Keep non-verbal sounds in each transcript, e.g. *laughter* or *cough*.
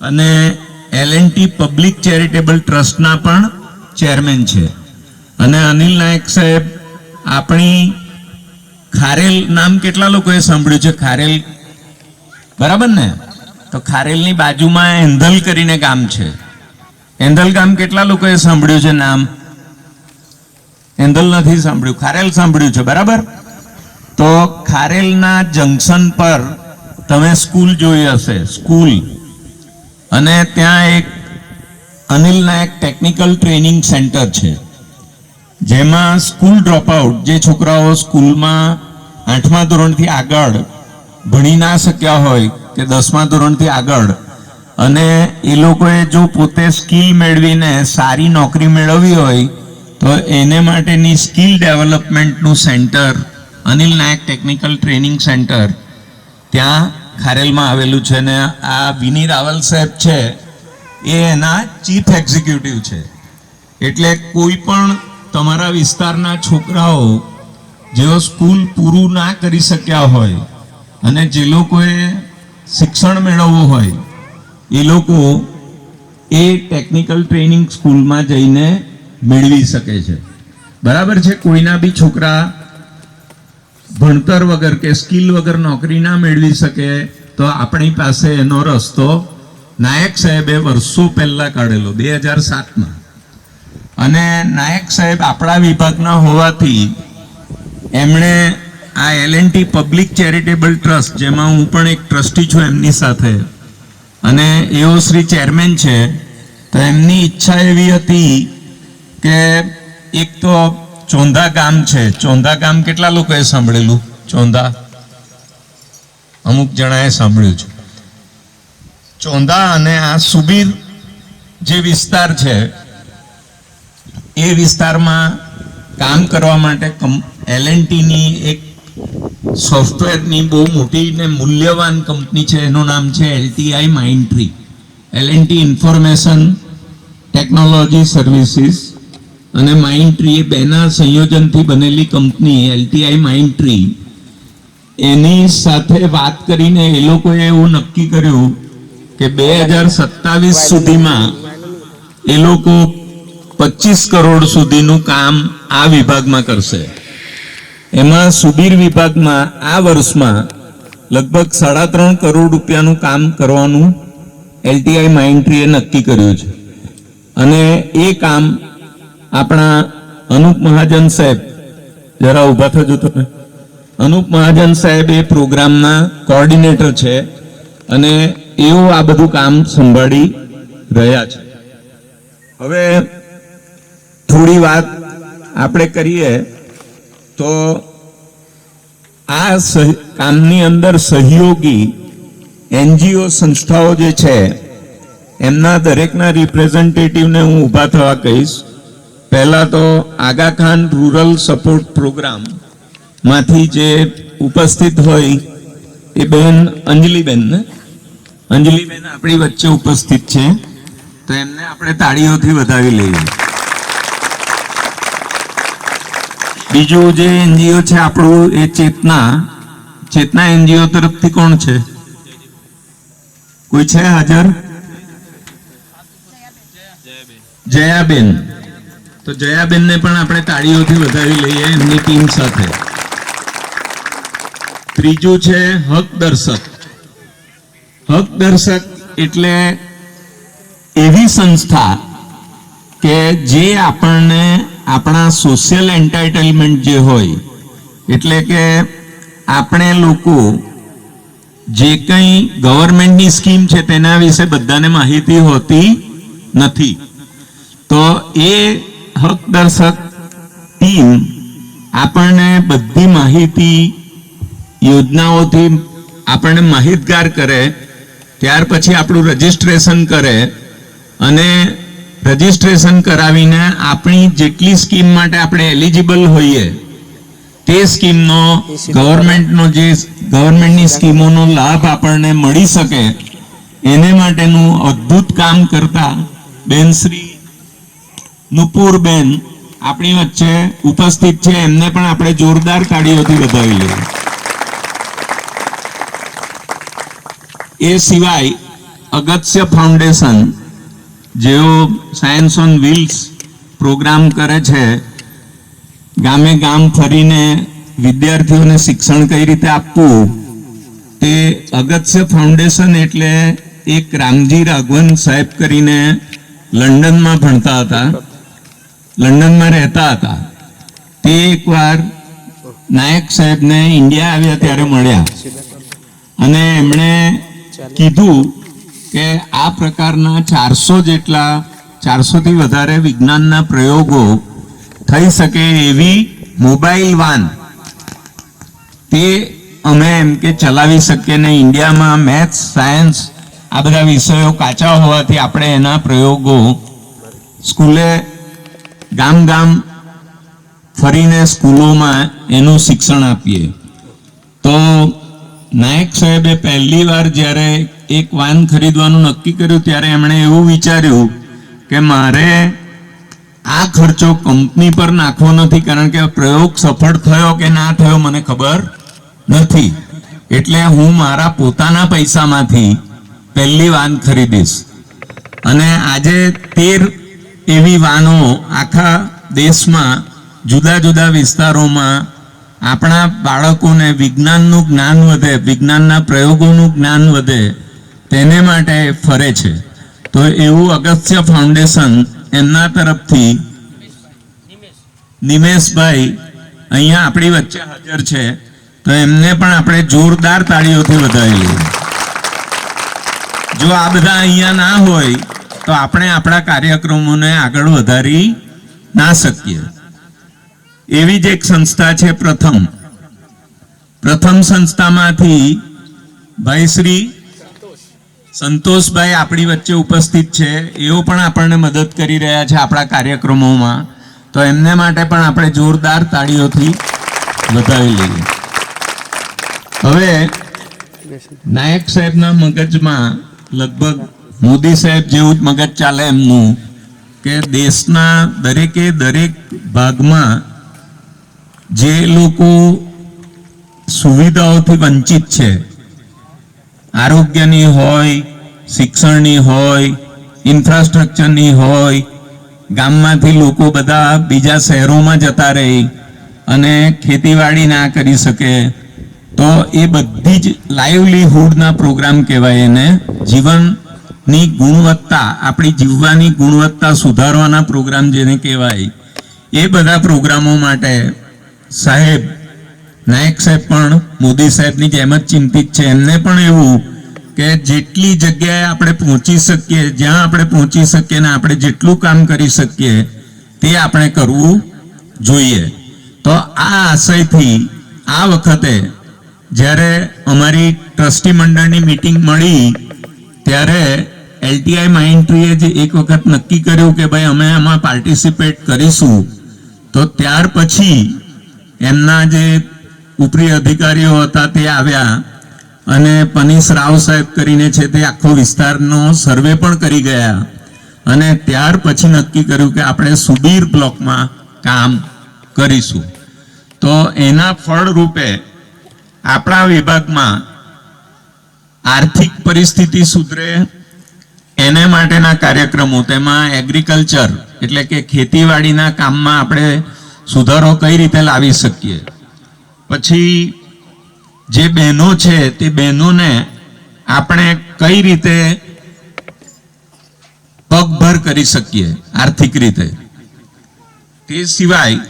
અને L public charitable ટ્રસ્ટના પણ ચેરમેન છે. અને અનિલ નાયક સાહેબ, આપણી ખારેલ, નામ કેટલા લોકોએ સાંભળ્યું છે? ખારેલ? બરાબર ને? તો ખારેલની બાજુમાં એંધલ કરીને ગામ છે. એંધલ ગામ કેટલા લોકોએ સાંભળ્યું છે નામ? એંધલ નથી સાંભળ્યું, ખારેલ સાંભળ્યું છે, બરાબર? તો ખારેલના જંકશન પર તમે સ્કૂલ જોઈ હશે, સ્કૂલ. અને ત્યાં એક Anil Naik technical training centre છે, જેમાં સ્કૂલ ડ્રોપઆઉટ જે છોકરાઓ સ્કૂલમાં આઠમા ધોરણથી આગળ ભણી ના શક્યા હોય કે દસમા ધોરણથી આગળ, અને એ લોકોએ જો પોતે સ્કિલ મેળવીને સારી નોકરી મેળવવી હોય, તો એને માટેની skill ડેવલપમેન્ટનું centre Anil Naik technical training centre ત્યાં ખારેલમાં આવેલું છે ને આ વિની રાવલ સાહેબ છે, એ એના ચીફ એક્ઝિક્યુટિવ છે. એટલે કોઈ પણ તમારા વિસ્તારના છોકરાઓ જેઓ સ્કૂલ પૂરું ના કરી શક્યા હોય અને જે લોકોએ શિક્ષણ મેળવવું હોય, એ લોકો એ ટેકનિકલ ટ્રેનિંગ સ્કૂલમાં જઈને મેળવી શકે છે. બરાબર છે? કોઈના બી છોકરા ભણતર વગર કે સ્કિલ વગર નોકરી ના મેળવી શકે તો આપણી પાસે એનો રસ્તો નાયક સાહેબે વર્ષો પહેલાં કાઢેલો, બે હજાર સાતમાં. અને નાયક સાહેબ આપણા વિભાગના હોવાથી એમણે આ L and T public charitable trust, જેમાં હું પણ એક ટ્રસ્ટી છું એમની સાથે, અને એઓ શ્રી ચેરમેન છે, તો એમની ઈચ્છા એવી હતી કે એક તો ચોંધા ગામ છે. ચોંધા ગામ કેટલા લોકોએ સાંભળેલું? ચોંધા? અમુક જણાએ સાંભળ્યું છે. ચોંધા અને આ સુબીર જે વિસ્તાર છે, એ વિસ્તારમાં કામ કરવા માટે એલની એક સોફ્ટવેરની બહુ મોટી ને મૂલ્યવાન કંપની છે, એનું નામ છે LTI Mindtree L information technology services અને માઇન્ડટ્રી એ બેના સંયોજનથી બનેલી કંપની, એલટીઆઈ માઇન્ડટ્રી એની સાથે વાત કરીને એ લોકોએ એવું નક્કી કર્યું કે બે હજાર સત્તાવીસ સુધીમાં એ લોકો પચીસ કરોડ સુધીનું કામ આ વિભાગમાં કરશે. એમાં સુબીર વિભાગમાં આ વર્ષમાં લગભગ સાડા ત્રણ કરોડ રૂપિયાનું કામ કરવાનું એલટીઆઈ માઇન્ટ્રીએ નક્કી કર્યું છે. અને એ કામ આપણા અનુપ મહાજન સાહેબ જરા ઊભા થજો તમે. અનુપ મહાજન સાહેબ એ પ્રોગ્રામના કોર્ડિનેટર છે અને એઓ આ બધું કામ સંભાળી રહ્યા છે. હવે થોડી વાત આપણે કરીએ તો આ કામની અંદર સહયોગી એનજીઓ સંસ્થાઓ જે છે, એમના દરેકના રિપ્રેઝેન્ટેટિવને હું ઊભા થવા કહીશ. પહેલાં તો Aga Khan rural support programme માંથી જે ઉપસ્થિત હોય એ બેન અંજલિબેન, ને? અંજલિબેન આપણી વચ્ચે ઉપસ્થિત છે. તો એમને આપણે તાળીઓથી વધાવી લઈએ. બીજું જે એનજીઓ છે આપણું એ ચેતના. ચેતના એનજીઓ તરફથી કોણ છે? કોઈ છે હાજર? જયાબેન. તો જયાબેનને પણ આપણે તાળીઓથી વધાવી લઈએ એમની ટીમ સાથે. ત્રીજું છે હક દર્શક. હક દર્શક એટલે એવી સંસ્થા કે જે આપણને આપણા સોશિયલ એન્ટાઇટલમેન્ટ જે હોય, એટલે કે આપણે લોકો જે કંઈ ગવર્મેન્ટની સ્કીમ છે તેના વિશે બધાને માહિતી હોતી નથી. તો એ હક દર્શક ટીમ આપણને બધી માહિતી યોજનાઓથી આપણને માહિતગાર કરે ત્યાર પછી આપણું રજીસ્ટ્રેશન કરે અને રજીસ્ટ્રેશન કરાવીને આપણી જેટલી સ્કીમ માટે આપણે એલિજિબલ હોઈએ તે સ્કીમનો ગવર્મેન્ટનો જે ગવર્મેન્ટની સ્કીમોનો લાભ આપણને મળી શકે એને માટેનું અદ્ભુત કામ કરતા બેન શ્રી નુપુરબેન આપણી વચ્ચે ઉપસ્થિત છે એમને પણ આપણે જોરદાર તાળીઓથી વધાવી લઈએ એ સિવાય અગત્ય ફાઉન્ડેશન જેઓ સાયન્સ ઓન વ્હીલ્સ પ્રોગ્રામ કરે છે, ગામે ગામ ફરીને વિદ્યાર્થીઓને શિક્ષણ કઈ રીતે આપવું, તે અગત્ય ફાઉન્ડેશન એટલે એક રામજી રાઘવન સાહેબ કરીને લંડનમાં ભણતા હતા. લંડનમાં રહેતા હતા. તે એકવાર નાયક સાહેબને ઇન્ડિયા આવ્યા ત્યારે મળ્યા. અને એમણે કીધું કે આ પ્રકારના ચારસો જેટલા, ચારસોથી વધારે વિજ્ઞાનના પ્રયોગો થઈ શકે એવી મોબાઈલ વાન. તે અમે એમ કે ચલાવી શકીએ ને ઇન્ડિયામાં મેથ્સ, સાયન્સ, આ બધા વિષયો કાચા હોવાથી આપણે એના પ્રયોગો સ્કૂલે ગામ ગામ ફરીને સ્કૂલોમાં એનું શિક્ષણ આપીએ. તો નાયક સાહેબે પહેલી વાર જ્યારે એક વાન ખરીદવાનું નક્કી કર્યું, ત્યારે એમણે એવું વિચાર્યું કે મારે આ ખર્ચો કંપની પર નાખવો નથી, કારણ કે પ્રયોગ સફળ થયો કે ના થયો મને ખબર નથી. એટલે હું મારા પોતાના પૈસામાંથી પહેલી વાન ખરીદીશ. અને આજે તેર એવી વાનો આખા દેશમાં જુદા જુદા વિસ્તારોમાં આપણા બાળકોને વિજ્ઞાનનું જ્ઞાન વધે, વિજ્ઞાનના પ્રયોગોનું જ્ઞાન વધે, તેને માટે ફરે છે. તો એવું અગસ્ત્ય ફાઉન્ડેશન એમના તરફથી નિમેશભાઈ અહીંયા આપણી વચ્ચે હાજર છે. તો એમને પણ આપણે જોરદાર તાળીઓથી વધાવી લઈએ જો આ બધા અહીંયા ના હોય, તો આપણે આપણા કાર્યક્રમોને આગળ વધારી ના શકીએ. એવી જ એક સંસ્થા છે પ્રથમ. પ્રથમ સંસ્થામાંથી ભાઈ શ્રી સંતોષભાઈ આપણી વચ્ચે ઉપસ્થિત છે. એઓ પણ આપણને મદદ કરી રહ્યા છે આપણા કાર્યક્રમોમાં. તો એમને માટે પણ આપણે જોરદાર તાળીઓથી વધાવી લઈએ. હવે નાયક સાહેબના મગજમાં લગભગ મોદી સાહેબ જેવું જ મગજ ચાલે એમનું કે દેશના દરેકે દરેક ભાગમાં જે લોકો સુવિધાઓથી વંચિત છે, આરોગ્યની હોય, શિક્ષણની હોય, ઇન્ફ્રાસ્ટ્રક્ચરની હોય, ગામમાંથી લોકો બધા બીજા શહેરોમાં જતા રહે અને ખેતીવાડી ના કરી શકે, તો એ બધી જ લાઇવલીહુડના પ્રોગ્રામ કહેવાય એને. જીવનની ગુણવત્તા, આપણી જીવવાની ગુણવત્તા સુધારવાના પ્રોગ્રામ જેને કહેવાય, એ બધા પ્રોગ્રામો માટે સાહેબ, નાયક સાહેબ પણ મોદી સાહેબની જેમ જ ચિંતિત છે. એમને પણ એવું કે જેટલી જગ્યાએ આપણે પહોંચી શકીએ, જ્યાં આપણે પહોંચી શકીએ ને આપણે જેટલું કામ કરી શકીએ, તે આપણે કરવું જોઈએ. તો આ આશયથી આ વખતે જ્યારે અમારી ટ્રસ્ટી મંડળની મીટિંગ મળી, ત્યારે એલટીઆઈ માઇન્ટ્રીએ જે એક વખત નક્કી કર્યું કે ભાઈ અમે આમાં પાર્ટિસિપેટ કરીશું, તો ત્યાર પછી એમના જે ઉપરી અધિકારીઓ હતા તે આવ્યા અને પનીશ રાવ સાહેબ કરીને છે તે આખો વિસ્તારનો સર્વે પણ કરી ગયા અને ત્યાર પછી નક્કી કર્યું કે આપણે સુબીર બ્લોકમાં કામ કરીશું. તો એના ફળરૂપે આપણા વિભાગમાં આર્થિક પરિસ્થિતિ સુધરે એને માટેના કાર્યક્રમો, તેમાં એગ્રીકલ્ચર એટલે કે ખેતીવાડીના કામમાં આપણે સુધારો કઈ રીતે લાવી શકીએ? પછી જે બહેનો છે, તે બહેનોને આપણે કઈ રીતે પગભર કરી શકીએ આર્થિક રીતે? તે સિવાય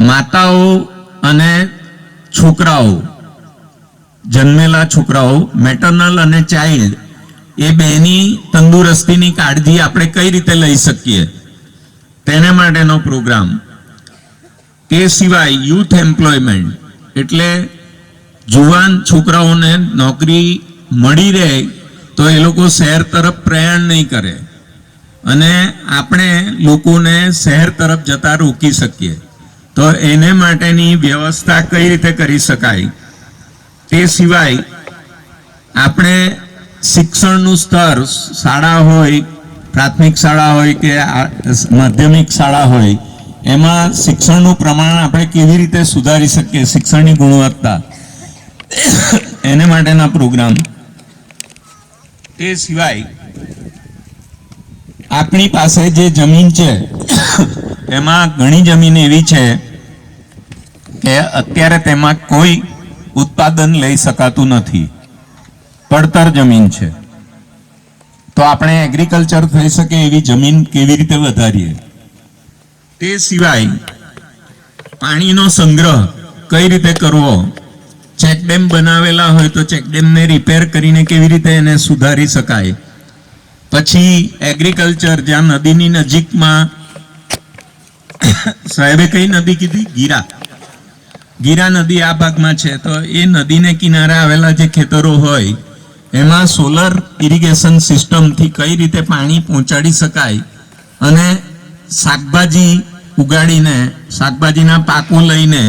માતાઓ અને છોકરાઓ, જન્મેલા છોકરાઓ મેટર્નલ અને ચાઇલ્ડ એ બેની તંદુરસ્તીની કાળજી આપણે કઈ રીતે લઈ શકીએ? તેને માટેનો પ્રોગ્રામ. તે સિવાય યુથ એમ્પ્લોયમેન્ટ એટલે જુવાન છોકરાઓને નોકરી મળી રહે તો એ લોકો શહેર તરફ પ્રયાણ નહીં કરે. અને આપણે લોકોને શહેર તરફ જતા રોકી શકીએ. તો એને માટેની વ્યવસ્થા કઈ રીતે કરી શકાય? તે સિવાય આપણે શિક્ષણનું સ્તર, શાળા હોય પ્રાથમિક શાળા હોય કે માધ્યમિક શાળા હોય, એમાં શિક્ષણનું પ્રમાણ આપણે કેવી રીતે સુધારી શકીએ, શિક્ષણની ગુણવત્તા, એને માટેના પ્રોગ્રામ. તે સિવાય આપણી પાસે જે જમીન છે, એમાં ઘણી જમીન એવી છે કે અત્યારે તેમાં કોઈ ઉત્પાદન લઈ શકાતું નથી. પડતર જમીન છે. તો આપણે એગ્રીકલ્ચર થઈ શકે એવી જમીન કેવી રીતે વધારીએ? તે સિવાય પાણીનો સંગ્રહ કઈ રીતે કરવો? ચેકડેમ બનાવેલા હોય તો ચેકડેમને રિપેર કરીને કેવી રીતે એને સુધારી શકાય? પછી એગ્રીકલ્ચર જ્યાં નદીની નજીકમાં *coughs* સાહેબે કઈ નદી કીધી? ગીરા. ગીરા નદી આ ભાગમાં છે. તો એ નદીને કિનારે આવેલા જે ખેતરો હોય એમાં સોલર ઇરિગેશન સિસ્ટમથી કઈ રીતે પાણી પહોંચાડી શકાય અને શાકભાજી ઉગાડીને, શાકભાજીના પાકો લઈને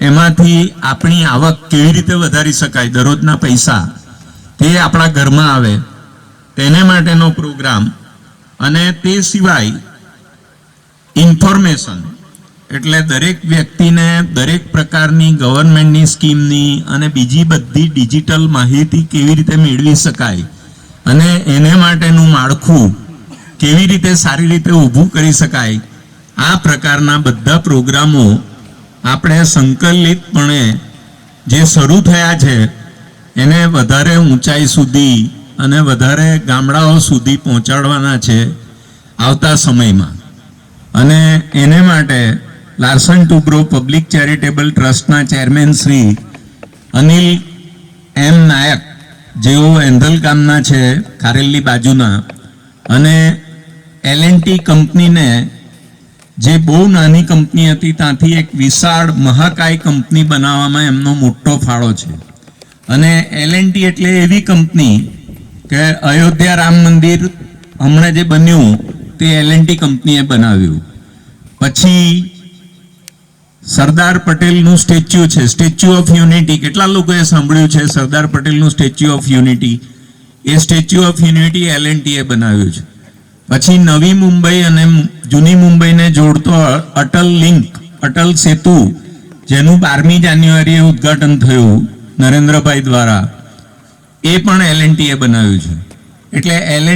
એમાંથી આપણી આવક કેવી રીતે વધારી શકાય, દરરોજના પૈસા તે આપણા ઘરમાં આવે. તેને માટેનો પ્રોગ્રામ અને તે સિવાય ઇન્ફોર્મેશન એટલે દરેક વ્યક્તિને દરેક પ્રકારની ગવર્મેન્ટની સ્કીમની અને બીજી બધી ડિજિટલ માહિતી કેવી રીતે મેળવી શકાય અને એને માટેનું માળખું કેવી રીતે સારી રીતે ઊભું કરી શકાય, આ પ્રકારના બધા પ્રોગ્રામો આપણે સંકલિતપણે જે શરૂ થયા છે, એને વધારે ઊંચાઈ સુધી અને વધારે ગામડાઓ સુધી પહોંચાડવાના છે આવતા સમયમાં. અને એને માટે લાર્સન ટુબ્રો પબ્લિક ચેરિટેબલ ટ્રસ્ટના ચેરમેન શ્રી અનિલ એમ નાયક, જેઓ એન્ધલ છે ખારેલી બાજુના. અને એલ કંપનીને, જે બહુ નાની કંપની હતી, ત્યાંથી એક વિશાળ મહાકાય કંપની બનાવવામાં એમનો મોટો ફાળો છે. અને એલ એટલે એવી કંપની કે અયોધ્યા રામ મંદિર હમણાં જે બન્યું, તે એલ કંપનીએ બનાવ્યું. પછી સરદાર પટેલનું સ્ટેચ્યુ છે. સ્ટેચ્યુ ઓફ યુનિટી કેટલા લોકોએ સાંભળ્યું છે? સરદાર પટેલનું statue of unity A Statue of Unity L NTA બનાવ્યું છે. પછી નવી મુંબઈ અને જૂની મુંબઈને જોડતો અટલ લિંક, અટલ સેતુ, જેનું બારમી જાન્યુઆરીએ ઉદ્ઘાટન થયું નરેન્દ્રભાઈ દ્વારા, એ પણ એલ એનટીએ બનાવ્યું છે. એટલે એલ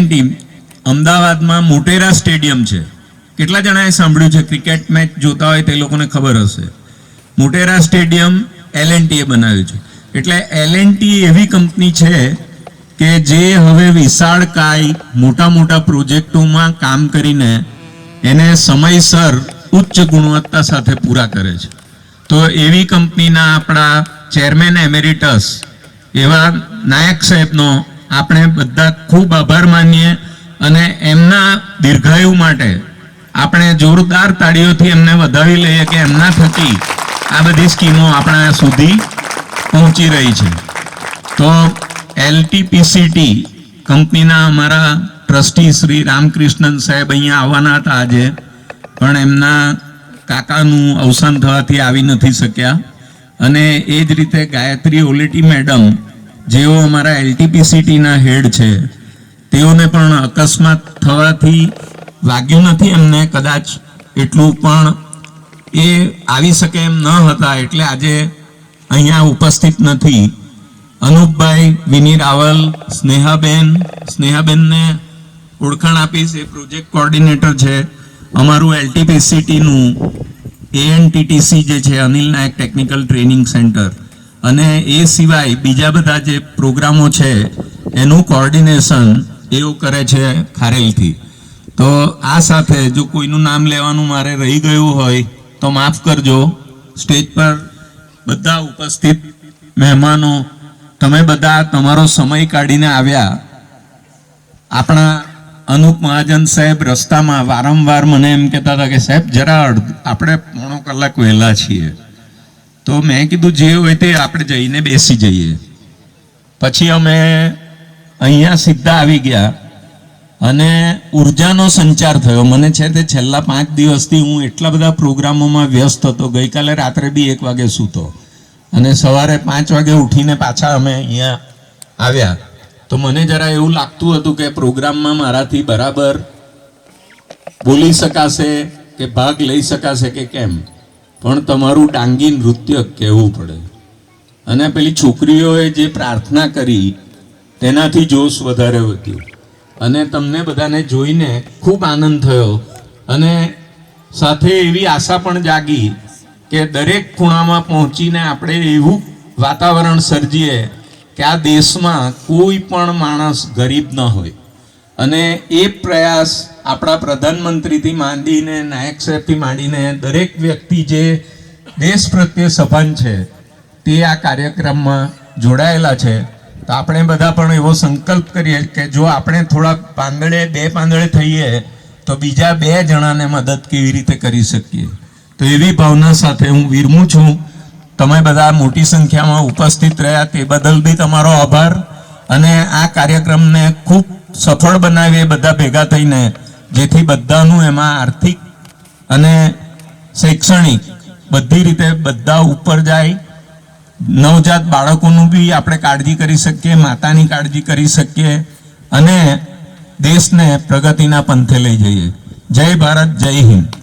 અમદાવાદમાં મોટેરા સ્ટેડિયમ છે. કેટલા જણાએ સાંભળ્યું છે? ક્રિકેટ મેચ જોતા હોય તે લોકોને ખબર હશે. મોટેરા સ્ટેડિયમ એલ એ બનાવ્યું છે. એટલે એલ એવી કંપની છે કે જે હવે વિશાળ કાય મોટા મોટા પ્રોજેક્ટોમાં કામ કરીને એને સમયસર ઉચ્ચ ગુણવત્તા સાથે પૂરા કરે છે. તો એવી કંપનીના આપણા ચેરમેન એમેરિટસ એવા નાયક સાહેબનો આપણે બધા ખૂબ આભાર માનીએ અને એમના દીર્ઘાયુ માટે આપણે જોરદાર તાળીઓથી એમને વધાવી લઈએ કે એમના થકી આ બધી સ્કીમો આપણા સુધી પહોંચી રહી છે. તો એલટીપીસીટી કંપનીના અમારા ટ્રસ્ટી શ્રી રામકૃષ્ણન સાહેબ અહીંયા આવવાના હતા આજે, પણ એમના કાકાનું અવસાન થવાથી આવી નથી શક્યા. અને એ જ રીતે ગાયત્રી ઓલેટી મેડમ, જેઓ અમારા એલટીપીસીટીના હેડ છે, તેઓને પણ અકસ્માત થવાથી વાગ્યું નથી એમને કદાચ એટલું પણ એ આવી શકે એમ ન હતા એટલે આજે અહીંયા ઉપસ્થિત નથી. અનુપભાઈ વિની રાવલ સ્નેહાબેન, સ્નેહાબેનને ઓળખાણ આપીશ, એ પ્રોજેક્ટ કોર્ડિનેટર છે. અમારું એલટીપીસીટીનું એએનટીટીસી જે છે, Anil Naik technical training centre. અને એ સિવાય બીજા બધા જે પ્રોગ્રામો છે, એનું કોર્ડિનેશન એઓ કરે છે ખારેલથી. તો આ સાથે જો કોઈનું નામ લેવાનું મારે રહી ગયું હોય, તો માફ કરજો. સ્ટેજ પર બધા ઉપસ્થિત મહેમાનો, તમે બધા તમારો સમય કાઢીને આવ્યા. આપણા અનુપ મહાજન સાહેબ રસ્તામાં વારંવાર મને એમ કહેતા હતા કે, સાહેબ, જરા આપણે પોણો કલાક વહેલા છીએ. તો મેં કીધું, જે હોય તે આપણે જઈને બેસી જઈએ. પછી અમે અહીંયા સીધા આવી ગયા. અને ઉર્જાનો સંચાર થયો. મને છે તે છેલ્લા પાંચ દિવસથી હું એટલા બધા પ્રોગ્રામોમાં વ્યસ્ત હતો. ગઈકાલે રાત્રે બી એક વાગે સૂતો. અને સવારે પાંચ વાગે ઉઠીને પાછા અમે અહીંયા આવ્યા. તો મને જરા એવું લાગતું હતું કે પ્રોગ્રામમાં મારાથી બરાબર બોલી શકાશે કે ભાગ લઈ શકાશે કે કેમ? પણ તમારું ડાંગી નૃત્ય કહેવું પડે. અને પેલી છોકરીઓએ જે પ્રાર્થના કરી, તેનાથી જોશ વધારે વધ્યો. અને તમને બધાને જોઈને ખૂબ આનંદ થયો. અને સાથે એવી આશા પણ જાગી કે દરેક ખૂણામાં પહોંચીને આપણે એવું વાતાવરણ સર્જીએ કે આ દેશમાં કોઈ પણ માણસ ગરીબ ન હોય. અને એ પ્રયાસ આપણા પ્રધાનમંત્રીથી માંડીને, નાયક સાહેબથી માંડીને દરેક વ્યક્તિ જે દેશ પ્રત્યે સભાન છે, તે આ કાર્યક્રમમાં જોડાયેલા છે. તો આપણે બધા પણ એવો સંકલ્પ કરીએ કે જો આપણે થોડા પાંદડે, બે પાંદડે થઈએ, તો બીજા બે જણાને મદદ કેવી રીતે કરી શકીએ? તો એવી ભાવના સાથે હું વિરમું છું. તમે બધા મોટી સંખ્યામાં ઉપસ્થિત રહ્યા તે બદલ બી તમારો આભાર. અને આ કાર્યક્રમને ખૂબ સફળ બનાવીએ બધા ભેગા થઈને, જેથી બધાનું એમાં આર્થિક અને શૈક્ષણિક બધી રીતે બધા ઉપર જાય. નવજાત બાળકોનું બી આપણે કાળજી કરી શકીએ, માતાની કાળજી કરી શકીએ અને દેશને પ્રગતિના પંથે લઈ જઈએ. જય ભારત, જય હિન્દ.